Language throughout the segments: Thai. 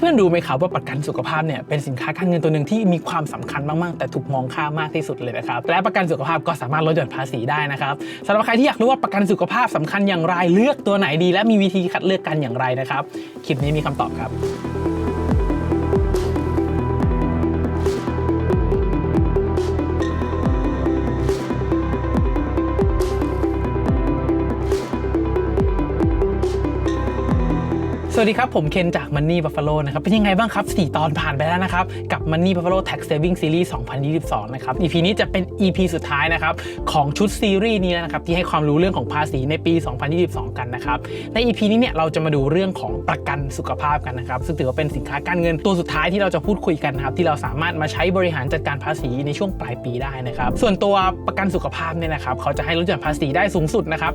เพื่อนๆรู้ไหมครับว่าประกันสุขภาพเนี่ยเป็นสินค้าการเงินตัวหนึ่งที่มีความสำคัญมากๆ แต่ถูกมองข้ามมากที่สุดเลยนะครับ และประกันสุขภาพก็สามารถลดหย่อนภาษีได้นะครับสำหรับใครที่อยากรู้ว่าประกันสุขภาพสำคัญอย่างไรเลือกตัวไหนดี และมีวิธีคัดเลือกกันอย่างไรนะครับคลิปนี้มีคำตอบครับ วัสดีครับ ผมเคนจาก Money Buffalo นะครับ เป็นยังไงบ้างครับ 4 ตอนผ่านไปแล้วนะครับ กับ Money Buffalo Tax Saving Series 2022 นะครับ EP นี้จะเป็น EP สุดท้ายนะครับ ของชุดซีรีส์นี้นะครับ ที่ให้ความรู้เรื่องของภาษีในปี 2022 กันนะครับ ใน EP นี้เนี่ยเราจะมาดูเรื่องของประกันสุขภาพกันนะครับ ซึ่งถือว่าเป็นสินค้าการเงินตัวสุดท้ายที่เราจะพูดคุยกันนะครับที่เราสามารถมาใช้บริหารจัดการภาษีในช่วงปลายปีได้นะครับส่วนตัวประกันสุขภาพเนี่ยนะครับเขาจะให้ลดหย่อนภาษีได้สูงสุดนะครับ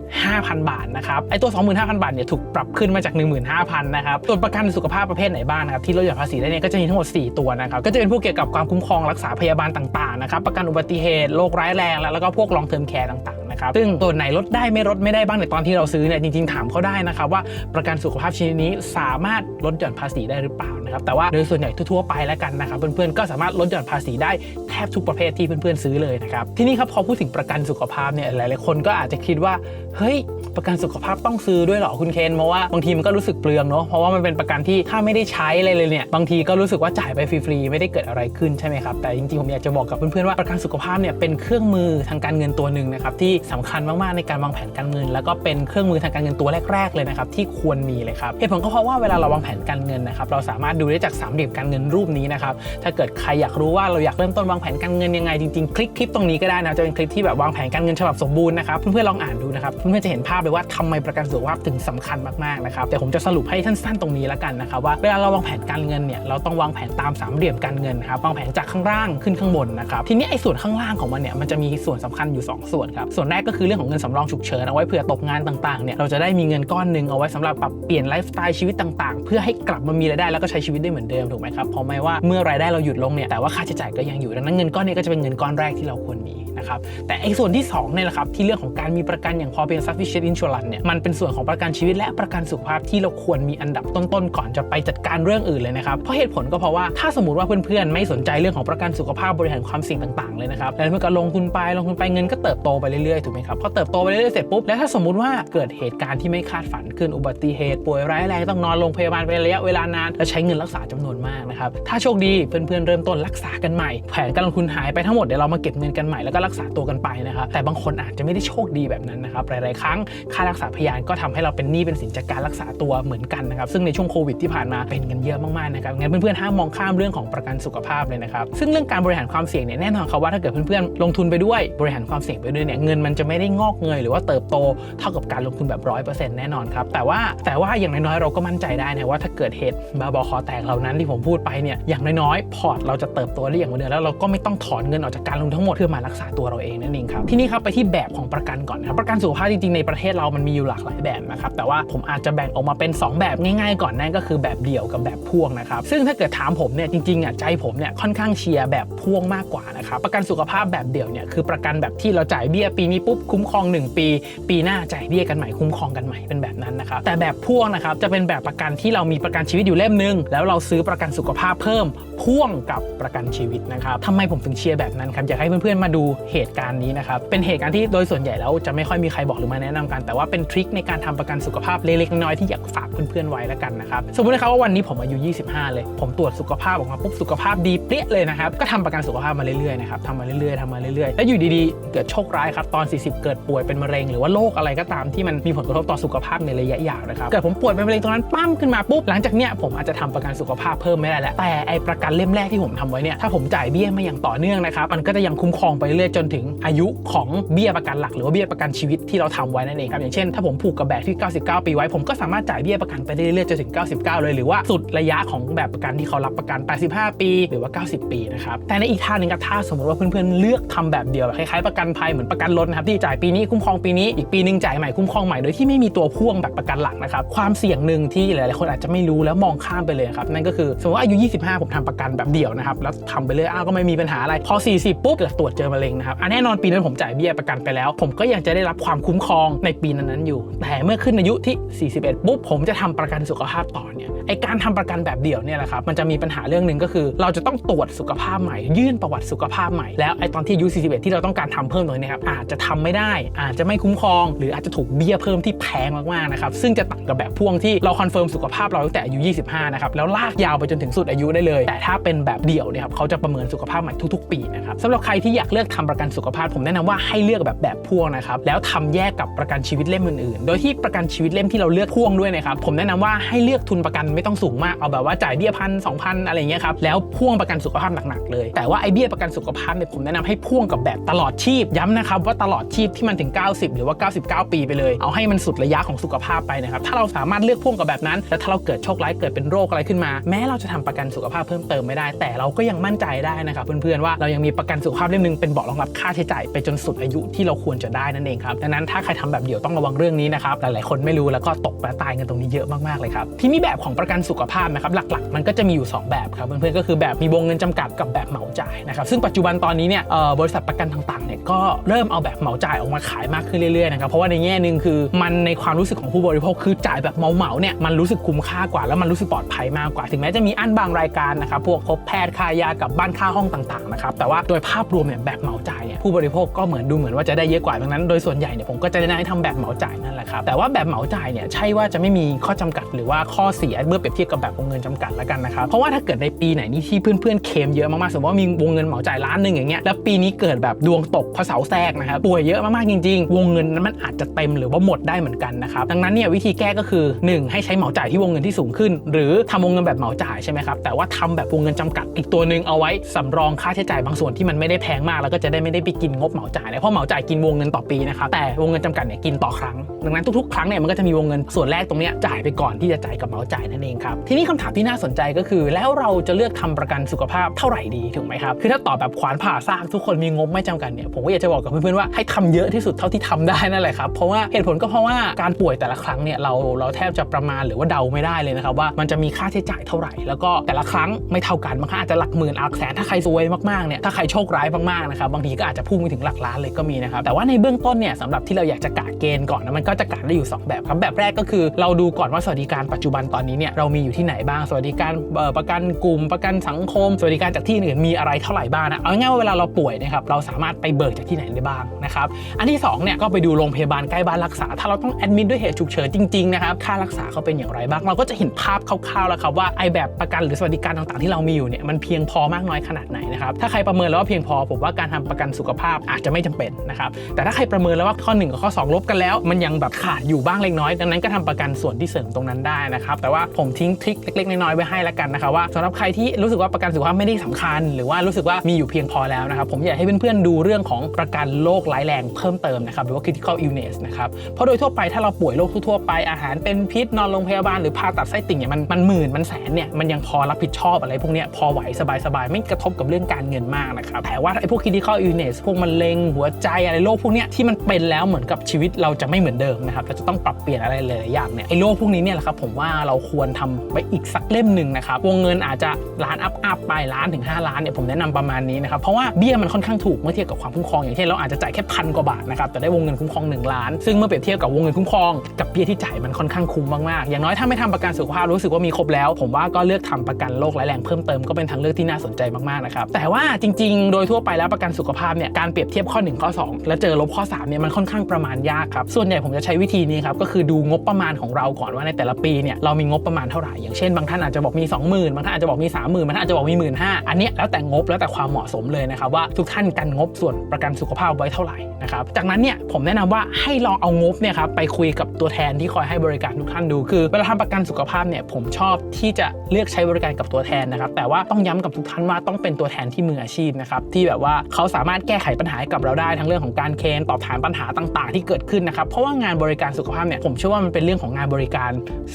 25,000 บาทนะครับไอตัว 25,000 บาทเนี่ยถูกปรับขึ้นมาจาก15,000นะครับส่วนประกันสุขภาพประเภทไหนบ้างนะครับที่ลดหย่อนภาษีได้เนี่ยก็จะมีทั้งหมด 4 ตัวนะครับก็จะเป็นพวกเกี่ยวกับความคุ้มครองรักษาพยาบาลต่างๆนะครับประกันอุบัติเหตุโรคร้ายแรงแล้วก็พวกลองเทอมแคร์ต่างๆนะครับซึ่งตัวไหนลดได้ไม่ลดไม่ได้บ้างในตอนที่เราซื้อเนี่ยจริงๆถามเขาได้นะครับว่าประกันสุขภาพชนิดนี้สามารถลดหย่อนภาษีได้หรือเปล่า นะครับแต่ว่าโดยส่วนใหญ่ทั่วๆไปแล้วกันนะครับเพื่อนๆก็สามารถลดหย่อนภาษีได้แทบทุกประเภทที่เพื่อนๆซื้อเลยนะครับทีนี้ครับพอพูดถึงประกันสุขภาพเนี่ยหลายๆคนก็อาจจะคิดว่าเฮ้ยประกันสุขภาพต้องซื้อด้วยเหรอคุณเคนเพราะว่าบางทีมันก็รู้สึกเปลืองเนาะเพราะว่ามันเป็นประกันที่ถ้าไม่ได้ใช้อะไรเลยเนี่ยบางทีก็รู้สึกว่าจ่ายไปฟรีๆไม่ได้เกิดอะไรขึ้นใช่ไหมครับแต่จริงๆผมอยากจะบอกกับเพื่อนๆว่าประกันสุขภาพเนี่ยเป็นเครื่องมือทางการเงินตัวหนึ่งนะครับที่สำคัญมากๆในการวางแผนการเงิน แล้วก็เป็นเครื่องมือทางการเงินตัวแรก ๆ เลยนะครับที่ควรมีเลยครับเหตุผลก็เพราะว่าเวลาเราวางแผนการเงินนะครับเราสามารถดูได้จากสามเหลี่ยมการเงินรูปนี้นะครับถ้าเกิดใครอยากรู้ว่าเราอยากเริ่มต้นวางแผนการเงินยังไงจริงๆคลิกคลิปตรงนี้ก็ได้นะจะเป็นคลิปที่แบบวางแผนการเงินฉบับสมบูรณ์นะครับเพื่อนๆลองอ่านดูนะครับเพื่อนๆจะเห็นภาพเลยว่าทำไมประกันสุขภาพถึงสำคัญมากๆนะครับแต่ผมจะสรุปให้ท่านสั้นตรงนี้แล้วกันนะครับว่าเวลาเราวางแผนการเงินเนี่ยเราต้องวางแผนตามสามเหลี่ยมการเงินครับวางแผนจากข้างล่างขึ้นข้างบนนะครับทีนี้ไอ้ส่วนข้างล่างของมันเนี่ยมันจะมีส่วนสำคัญอยู่ 2 ส่วนครับส่วนแรกก็คือเรื่องของเงินสำรองฉุกเฉินเอาไว้เผื่อตกงานต่างๆเนี่ยเราจะได้มีเงินก้อนหนึ่งเอาไว้สำหรับปรับเปลี่ยนไลฟ์สไตล์ชีวิตต่างๆ เพื่อให้กลับมามีรายได้แล้วก็ใช้ชีวิตได้เหมือนเดิมถูกไหมครับเพราะไม่ว่าเมื่อรายได้เราหยุดลงเนี่ยแต่ว่าค่าใช้จ่ายก็ยังอยู่ดังนั้นเงินก้อนนี้ก็จะเป็นเงินก้อนแรกที่เราควรมี นะครับแต่ไอ้ส่วนที่2เนี่ยแหละครับที่เรื่องของการมีประกันอย่างพอเป็น sufficient insurance เนี่ยมันเป็นส่วนของประกันชีวิตและประกันสุขภาพที่เราควรมีอันดับต้นๆก่อนจะไปจัดการเรื่องอื่นเลยนะครับเพราะเหตุผลก็เพราะว่าถ้าสมมติว่าเพื่อนๆไม่สนใจเรื่องของประกันสุขภาพบริหารความเสี่ยงต่างๆเลยนะครับแล้วเมื่อก็ลงทุนไปลงทุนไปเงินก็เติบโตไปเรื่อยๆถูกไหมครับพอเติบโตไปเรื่อยๆเสร็จปุ๊บแล้วถ้าสมมติว่าเกิดเหตุการณ์ที่ไม่คาดฝันขึ้นอุบัติเหตุ ป่วยร้ายแรงต้องนอนโรงพยาบาลเป็นระยะเวลานานและใช้เงินรักษาจำนวนมากนะครับถ้าโชคดีเพื่อนๆเริ่มต้นรักษากันใหม่ แผนการลงทุนหายไปทั้งหมดเดี๋ยวเรามาเก็บเงินกันใหม่แล้วก็รักกษาตัวกันไปนะครับแต่บางคนอาจจะไม่ได้โชคดีแบบนั้นนะครับหลาย ๆ ครั้งค่ารักษาพยาบาลก็ทำให้เราเป็นหนี้เป็นสินจากการรักษาตัวเหมือนกันนะครับซึ่งในช่วงโควิดที่ผ่านมาเป็นกันเยอะมาก ๆ นะครับงั้นเพื่อน ๆ ห้ามมองข้ามเรื่องของประกันสุขภาพเลยนะครับซึ่งเรื่องการบริหารความเสี่ยงเนี่ยแน่นอนครับว่าถ้าเกิดเพื่อน ๆ ลงทุนไปด้วยบริหารความเสี่ยงไปด้วยเนี่ยเงินมันจะไม่ได้งอกเงยหรือว่าเติบโตเท่ากับการลงทุนแบบร้อยเปอร์เซ็นต์แน่นอนครับแต่ว่าแต่ว่าอย่างน้อยๆเราก็มั่นใจได้นะว่าถ้าเกิดเหตุบาบอคอแตกเหล่านั้นที่ผมพูดไปเนี่ยอย่างน้อยๆพอร์ตเราจะเติบโตได้อย่างเดิมแล้วเราก็ไม่ต้องถอนเงินออกจากการลงทั้งหมดเพื่อมารักษาตัวเราเองนั่นเองครับทีนี้ครับไปที่แบบของประกันก่อนนะครับประกันสุขภาพจริงๆในประเทศเรามันมีอยู่หลากหลายแบบนะครับแต่ว่าผมอาจจะแบ่งออกมาเป็น 2 แบบง่ายๆ ก่อนนั่นก็คือแบบเดี่ยวกับแบบพ่วงนะครับซึ่งถ้าเกิดถามผมเนี่ยจริงๆอะใจผมเนี่ยค่อนข้างเชียร์แบบพ่วงมากกว่านะครับประกันสุขภาพแบบเดี่ยวเนี่ยคือประกันแบบที่เราจ่ายเบี้ยปีนี้ปุ๊บคุ้มครอง 1 ปี ปีหน้าจ่ายเบี้ยกันใหม่คุ้มครองกันใหม่เป็นแบบนั้นนะครับแต่แบบพ่วงนะครับจะเป็นแบบประกันที่เรามีประกันชีวิตอยู่เล่มนึง แล้วเราซื้อประกันสุขภาพเพิ่มพ่วงกับประกันชีวิตนะครับทำไมผมถึงเชียร์แบบนั้นครับอยากให้เพื่อนๆมาดูเหตุการณ์นี้นะครับ เป็นเหตุการณ์ที่โดยส่วนใหญ่แล้วจะไม่ค่อยมีใครบอกหรือมาแนะนำกัน แต่ว่าเป็นทริคในการทำประกันสุขภาพเล็กๆน้อยๆที่อยากฝากเพื่อนๆไว้แล้วกันนะครับสมมตินะครับว่าวันนี้ผมอายุ 25 เลย ผมตรวจสุขภาพออกมาปุ๊บสุขภาพดีเปรี้ยเลยนะครับก็ทำประกันสุขภาพมาเรื่อยๆนะครับทำมาเรื่อยๆทำมาเรื่อยๆแล้วอยู่ดีๆ เกิดโชคร้ายครับตอน 40 เกิดป่วยเป็นมะเร็งหรือว่าโรคอะไรก็ตามที่มันมีผลกระทบต่อสุขภาพในระยะยาวนะครับเกิดผมป่วยเป็นมะเร็งตรงนั้นปั้มขึ้นมาปุ๊บหลังจากเนี้ยผมอาจจะทำประกันสุขภาพเพิ่มไม่ได้แล้วแต่ไอประกันเล่มแรกที่ผมทำไว้เนี่ยถ้าผมจ่ายเบี้ยมาอย่างต่อเนื่องนะครับมันก็จะยังคุ้มครองไปเรื่อยๆจนนถึงอายุของเบี้ยประกันหลัก หรือว่าเบี้ยประกันชีวิตที่เราทำไว้นั่นเองครับอย่างเช่นถ้าผมผูกกับแบบที่ 99 ปีไว้ ผมก็สามารถจ่ายเบี้ยประกันไปได้เรื่อยๆจนถึง 99 เลยหรือว่าสุดระยะของแบบประกันที่เขารับประกัน 85 ปี หรือว่า 90 ปีนะครับแต่ในอีกท่าหนึงครับถ้าสมมติว่าเพื่อนๆเลือกทำแบบเดียวแบบคล้ายๆประกันภัยเหมือนประกันรถนะครับที่จ่ายปีนี้คุ้มครองปีนี้อีกปีนึงจ่ายใหม่คุ้มครองใหม่โดยที่ไม่มีตัวพ่วงแบบประกันหลักนะครับความเสี่ยงหนึ่งที่หลายๆคนอาจจะไม่รู้แล้วมองข้ามไปเลยครับนั่นก็คือสมมติว่าอายุ 25 ผมทำประกันแบบเดี่ยวนะครับแล้วทำไปเลยอ้าวก็ไม่มีปัญหาอะไรพอ 40 ปุ๊บเกิดตรวจเจอมะเร็งนะครับนะครับอะแน่นอนปีนั้นผมจ่ายเบี้ยประกันไปแล้ว ผมก็ยังจะได้รับความคุ้มครองในปีนั้นๆอยู่ แต่เมื่อขึ้นอายุที่ 41 ปุ๊บผมจะทำประกันสุขภาพต่อเนี่ยไอการทำประกันแบบเดี่ยวเนี่ยแหละครับมันจะมีปัญหาเรื่องหนึ่งก็คือ เราจะต้องตรวจสุขภาพใหม่ ยื่นประวัติสุขภาพใหม่แล้วไอตอนที่อายุ 41 ที่เราต้องการทำเพิ่มตรงนี้นะครับอาจจะทำไม่ได้ อาจจะไม่คุ้มครอง หรืออาจจะถูกเบี้ยเพิ่มที่แพงมากๆนะครับซึ่งจะต่างกับแบบพ่วงที่เราคอนเฟิร์มสุขภาพเราตั้งแต่อายุ 25 นะครับแล้วลากยาวไปจนถึงสุดอายุได้เลย แต่ถ้าเป็นแบบเดี่ยวเนี่ยครับเขาจะประเมินสุขภาพใหม่ทุกๆ ปีนะครับสำหรับใครที่อยากเลือกทำประกันสุขภาพ ผมแนะนำว่าให้เลือกแบบแบบพ่วงนะครับแล้วทำแยกกับประกันชีวิตเล่มอื่นๆ โดยที่ประกันชีวิตเล่มที่เราเลือกพ่วงด้วยนะครับผมแนะนำว่าให้เลือกทุนประกันไม่ต้องสูงมากเอาแบบว่าจ่ายเบี้ยพันสองพันอะไรเงี้ยครับแล้วพ่วงประกันสุขภาพหนักๆเลยแต่ว่าไอเบี้ยประกันสุขภาพเนี่ยผมแนะนำให้พ่วงกับแบบตลอดชีพย้ำนะครับว่าตลอดชีพที่มันถึง 90 หรือว่า 99 ปีไปเลยเอาให้มันสุดระยะของสุขภาพไปนะครับถ้าเราสามารถเลือกพ่วงกับแบบนั้น แล้วถ้าเราเกิดโชคร้ายเกิดเป็นโรคอะไรขึ้นมา แม้เราจะทำประกันสุขภาพเพิ่มเติมไม่ได้ แต่เราก็ยังมั่นใจได้นะครับเพื่อนๆว่าเรายังมีประกันสุขภาพเล่มนึงเป็นเบาะรองรับค่าใช้จ่ายไปจนสุดอายุที่เราควรจะได้นั่นเองครับดังนั้นถ้าใครทำแบบเดี่ยวต้องระวังเรื่องนี้นะครับหลายๆคนไม่รู้แล้วก็ตกและตายกันตรงนี้เยอะมากๆเลยครับที่นี่แบบของประกันสุขภาพนะครับหลักๆ มันก็จะมีอยู่ 2 แบบครับเพื่อนๆก็คือแบบมีวงเงินจำกัดกับแบบเหมาจ่ายนะครับซึ่งปัจจุบันตอนนี้เนี่ยบริษัทประกันต่างๆเนี่ยก็เริ่มเอาแบบเหมาจ่ายออกมาขายมากขึ้นเรื่อยๆนะครับเพราะว่าในแง่หนึ่งคือมันในความรู้สึกของผู้บริโภคคือจ่ายแบบเหมาๆเนี่ยมันรู้สึกคุ้มค่ากว่า แล้วมันรู้สึกปลอดภัยมากกว่า ถึงแม้จะมีอันบางรายการนะครับพวกพบแพทย์ค่ายากับบ้านค่าห้องต่างๆนะครับแต่ว่าโดยภาพรวมเนี่ยแบบเหมาจ่ายเนี่ยผู้บริโภคก็เหมือนดูเหมือนว่าจะได้เยอะกว่าดังนั้นโดยส่วนใหญ่เนี่ยผมก็จะแนะนำให้ทำแบบเหมาจ่ายนั่นแหละครับแต่ว่าแบบเหมาจ่ายเนี่ยใช่ว่าจะไม่มีข้อจำกัดหรือว่าข้อเสียเมื่อเปรียบเทียบกับแบบวงเงินจำกัดแล้วกันนะครับเพราะว่าถ้าเกิดในปีไหนนี่ที่เพื่อนๆเคลมเยอะมากๆสมมติว่ามีวงเงินเหมาจ่ายล้านหนึ่งอย่างเงี้ยแล้วปีนี้เกิดแบบดวงตกเพราะเสาแทรกนะครับป่วยเยอะมากๆจริงๆ วงเงินนั้นมันอาจจะเต็มหรือว่าหมดได้เหมือนกันนะครับดังนั้นเนี่ยวิธีแก้ก็คือ 1 ให้ใช้เหมาจ่ายที่วงเงินที่สูงขึ้น หรือทำวงเงินแบบเหมาจ่ายใช่ไหมครับแต่ว่าทำแบบวงเงินจำกัดอีกตัวหนึ่งเอาไว้สำรองค่าใช้จ่ายบางส่วนที่มันไม่ได้แพงมากแล้วก็จะได้ไม่ได้ไปกินงบเหมาจ่ายนะเพราะเหมาจ่ายกินวงเงินต่อปีนะครับแต่วงเงินจำกัดเนี่ยกินต่อครั้ง ดังนั้นทุกๆ ครั้งเนี่ยมันก็จะมีวงเงินส่วนแรกตรงนี้จ่ายไปก่อนที่จะจ่ายกับเหมาจ่ายนั่นเองครับทีนี้คำถามที่น่าสนใจก็คือ แล้วเราจะเลือกทำประกันสุขภาพเท่าไหร่ดีถูกไหมครับคือถ้าตอบแบบขวานผ่าซากทุกคนมีงบไม่จำกัดเนี่ยผมก็อยากจะบอกกับเพื่อนๆว่าให้ทำเยอะที่สุดเท่าที่ทำได้นั่นแหละครับเพราะว่าเหตุผลก็เพราะว่าการป่วยแต่ละครั้งเนี่ยเราเราแทบจะประมาณหรือว่าเดาไม่ได้เลยนะครับว่ามันจะมีค่าใช้จ่ายเท่าไหร่ แล้วก็แต่ละครั้งไม่เท่ากันบางครั้งอาจจะหลักหมื่นหลักแสนถ้าใครซวยมากๆเนี่ยถ้าใครโชคร้ายมากๆนะครับบางทีก็อาจจะพุ่งไปถึงหลักล้านเลยก็มีนะครับแต่ว่าในเบื้องต้นเนี่ยสำหรับที่เราอยากจะกะเกณฑ์ก่อนนะมันก็จะกะได้อยู่ 2 แบบครับแบบแรกก็คือเราดูก่อนว่าสวัสดิการปัจจุบันตอนนี้เนี่ยเรามีอยู่ที่ไหนบ้าง สวัสดิการประกันกลุ่มประกันสังคม สวัสดิการจากที่อื่นมีอะไรเท่าไหร่บ้างนะเอาง่ายว่าเวลาเราป่วยนะครับเราสามารถไปเบิกจากที่ไหนได้บ้างนะครับอันที่สองเนี่ยก็ไปดูโรงพยาบาลใกล้บ้านรักษา ถ้าเราต้องแอดมิดด้วยเหตุฉุกเฉินจริงๆนะครับค่ารักษาเขาเป็นอย่างไรบ้างเราก็จะเห็นภาพคร่าวๆแล้วครับว่าไอแบบประกันหรือสวัสดิการต่างๆที่เรามีอยู่เนี่ยมันเพียงพอมากน้อยขนาดไหนนะครับถ้าใครประเมินแล้วว่าเพียงพอผมว่าการทำประกันสุขภาพอาจจะไม่จำเป็นนะครับแต่ถ้าใครประเมินแล้วว่าข้อ 1 กับข้อ 2 ลบกันแล้ว มันยังแบบขาดอยู่บ้างเล็กน้อย ดังนั้นก็ทำประกันส่วนที่เสริมตรงนั้นได้นะครับ แต่ว่าผมทิ้งทริคเล็กๆน้อยๆไว้ให้แล้วกันนะครับว่าสำหรับใครที่รู้สึกว่าประกันสุขภาพไม่ได้สำคัญ หรือว่ารู้สึกว่ามีอยู่เพียงพอแล้วนะครับผมอยากให้เพื่อนๆดูเรื่องของประกันโรคร้ายแรงเพิ่มเติมนะครับหรือว่า critical illness นะครับเพราะโดยทั่วไปถ้าเราป่วยโรคทั่วไปอาหารเป็นพิษนอนโรงพยาบาลหรือผ่าตัดไส้ติ่งเนี่ยมันมันหมื่นมันแสนเนี่ยมันยังพอรับผิดชอบอะไรพวกเนี้ยพอไหวสบายๆไม่กระทบกับเรื่องการเงินมากนะครับแต่ว่าไอ้พวก critical illness พวกมะเร็งหัวใจอะไรโรคพวกเนี้ยที่มันเป็นแล้วเหมือนกับชีวิตเราจะไม่เหมือนเดิมนะครับเราจะต้องปรับเปลี่ยนอะไรหลายอย่างเนี่ยไอ้โรคพวกนี้เนี่ยแหละครับผมว่าเราควรทำไปอีกสักเล่มหนึ่งนะครับวงเงินอาจจะล้านอัพอัพไปล้านถึง 5 ล้านเนี่ยผมแนะนำประมาณนี้นะครับเพราะว่าเบี้ยมันค่อนข้างถูกเมื่อเทียบกับความคุ้มครองอย่างเช่นเราอาจจะจ่ายแค่พันกว่าบาทนะครับแต่ได้วงเงินคุ้มครอง 1 ล้าน ซึ่งเมื่อเปรียบเทียบกับวงเงินคุ้มครองกับเบี้ยที่จ่ายมันค่อนข้างคุ้มมากๆอย่างน้อยถ้าไม่ทำประกันสุขภาพรู้สึกว่ามีครบแล้ว ผมว่าก็เลือกทำประกันโรคร้ายแรงเพิ่มเติมก็เป็นทางเลือกที่น่าสนใจมากๆนะครับแต่ว่าจริง ๆ โดยทั่วไปแล้วประกันสุขภาพเนี่ยการเปรียบเทียบข้อ 1 ข้อ 2 แล้วเจอลบข้อ3เนี่ยมันค่อนข้างประมาณยากครับส่วนใหญ่ผมจะใช้วิธีนี้ครับก็คือดูงบประมาณของเราก่อนว่าในแต่ละปีเนี่ยเรามีงบประมาณเท่าไหร่อย่างเช่นบางท่านอาจจะบอกมี 20,000บางท่านอาจจะบอกมี 30,000บางท่านอาจจะบอกมี 15,000อันนี้แล้วแต่งบแล้วแต่ความเหมาะสมเลยนะครับว่าทุกท่านกันงบส่วนประกันสุขภาพไว้เท่าไหร่นะครับจากนั้นเนี่ยผมแนะนำว่าให้ลองเอางบเนี่ยครับไปคุยกับตัวแทนที่คอยให้บริการทุกท่านดูคือเวลาทำประกันสุขภาพเนี่ยผมชอบที่จะเลือกใช้บริการกับตัวแทนนะครับแต่ว่าต้องย้ำกับทุกท่านว่าต้องเป็นตัวแทนที่มืออาชีพนะครับที่แบบว่าเขาสามารถแก้ไขปัญหาให้กับเราได้ทั้งเรื่องของการเคลมตอบแทนปัญหาต่าง ๆ ที่เกิดขึ้นนะครับเพราะว่างานบริการสุขภาพเนี่ยผมเชื่อว่ามันเป็นเรื่องของงานบริการ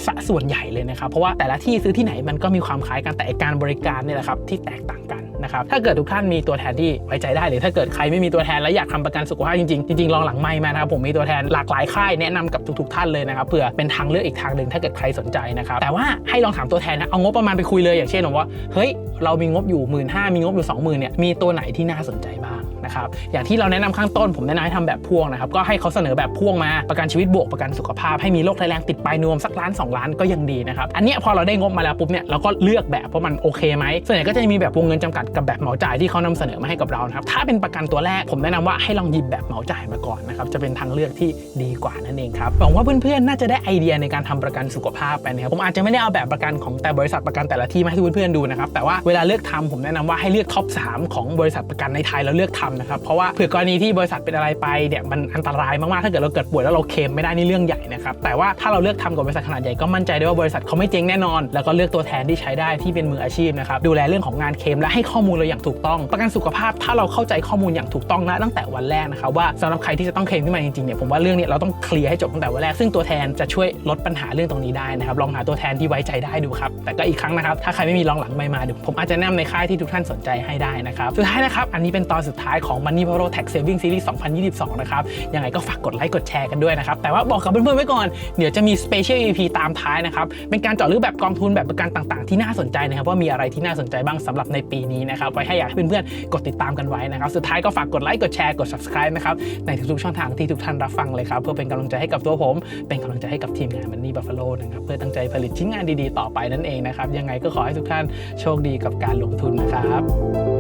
สะส่วนใหญ่เลยนะครับเพราะว่าแต่ละที่ซื้อที่ไหนมันก็มีความคล้ายกันแต่การบริการเนี่ยแหละครับที่แตกต่างกันนะครับถ้าเกิดทุกท่านมีตัวแทนที่ไว้ใจได้หรือถ้าเกิดใครไม่มีตัวแทนและอยากทำประกันสุขภาพจริงๆจริงๆลองหลังไม่มานะครับผมมีตัวแทนหลากหลายค่ายแนะนำกับทุกๆท่านเลยนะครับเผื่อเป็นทางเลือกอีกทางหนึ่งถ้าเกิดใครสนใจนะครับแต่ว่าให้ลองถามตัวแทนนะเอางบประมาณไปคุยเลยอย่างเช่นว่าเฮ้ยเรามีงบอยู่1 5ื่นห้ามีงบอยู่20,000เนี่ยมีตัวไหนที่น่าสนใจบ้าง นะครับอย่างที่เราแนะนำข้างต้นผมแนะนำให้ทำแบบพ่วงนะครับก็ให้เขาเสนอแบบพ่วงมาประกันชีวิตบวกประกันสุขภาพให้มีโรคร้ายแรงติดปลายนวมสักล้าน2ล้านก็ยังดีนะครับอันเนี้ยพอเราได้งบมาแล้วปุ๊บเนี่ยเราก็เลือกแบบว่ามันโอเคไหมส่วนใหญ่ก็จะมีแบบวงเงินจำกัดกับแบบเหมาจ่ายที่เขานำเสนอมาให้กับเรานะครับถ้าเป็นประกันตัวแรกผมแนะนำว่าให้ลองหยิบแบบเหมาจ่ายมาก่อนนะครับจะเป็นทางเลือกที่ดีกว่านั่นเองครับหวังว่าเพื่อนๆน่าจะได้ไอเดียในการทำประกันสุขภาพไปนะครับผมอาจจะไม่ได้เอาแบบประกันของแต่บริษัทประกันแต่ละที่มาให้เพื่อนๆดูนะครับแต่ว่าเวลาเลือกทำผมแนะนำว่าให้เลือกท็อป3ของบริษัทประกันในไทยแล้วเลือกทำนะครับเพราะว่าเผื่อกรณีที่บริษัทเป็นอะไรไปเนี่ยมันอันตรายมากๆถ้าเกิดเราเกิดป่วยแล้วเราเคลมไม่ได้นี่เรื่องใหญ่นะครับแต่ว่าถ้าเราเลือกทำกับบริษัทขนาดใหญ่ก็มั่นใจได้ว่าบริษัทเขาไม่เจ๊งแน่นอน แล้วก็เลือกตัวแทนที่ใช้ได้ที่เป็นมืออาชีพนะครับดูแลเรื่องของงานเคลมและให้ข้อมูลเราอย่างถูกต้อง ประกันสุขภาพถ้าเราเข้าใจข้อมูลอย่างถูกต้องนะตั้งแต่วันแรกนะครับว่าสำหรับใครที่จะต้องเคลมขึ้นมาจริงๆเนี่ยผมว่าเรื่องนี้เราต้องเคลียร์ให้จบตั้งแต่วันแรกซึ่งตัวแทนจะช่วยลดปัญหาเรื่องตรงนี้ได้นะครับลองหาตัวแทนที่ไว้ใจได้ดูครับแต่ก็อีกครั้งนะครับถ้าใครไม่มีลองหลังไม่มาเดี๋ยวผมอาจจะแนะนำในค่ายที่ทุกท่านสนใจให้ได้นะครับสุดท้ายนะครับอันนี้เป็นตอนสุดท้ายของ Money Power Tax Saving Series 2022 นะครับ ยังไงก็ฝากกดไลค์กดแชร์กันด้วยนะครับ แต่ว่าบอกกับเพื่อนๆไว้ก่อน เดี๋ยวจะมี Special EP ตามท้ายนะครับ เป็นการเจาะลึกแบบกองทุนแบบประกันต่างๆ ที่น่าสนใจนะครับว่ามีอะไรที่น่าสนใจบ้างสำหรับในปีนี้นะครับ ไว้ให้อยากให้เพื่อนๆกดติดตามกันไว้นะครับ สุดท้ายก็ฝากกดไลค์กดแชร์กด subscribe นะครับในทุกๆช่องทางที่ทุกท่านรับฟังเลยครับเพื่อเป็นกำลังใจให้กับตัวผม เป็นกำลังใจให้กับทีมงาน Money Buffalo นะครับเพื่อตั้งใจผลิตชิ้นงานดีๆ ต่อไปนั่นเองนะครับยังไงก็ขอให้ทุกท่านโชคดีกับการลงทุนนะครับ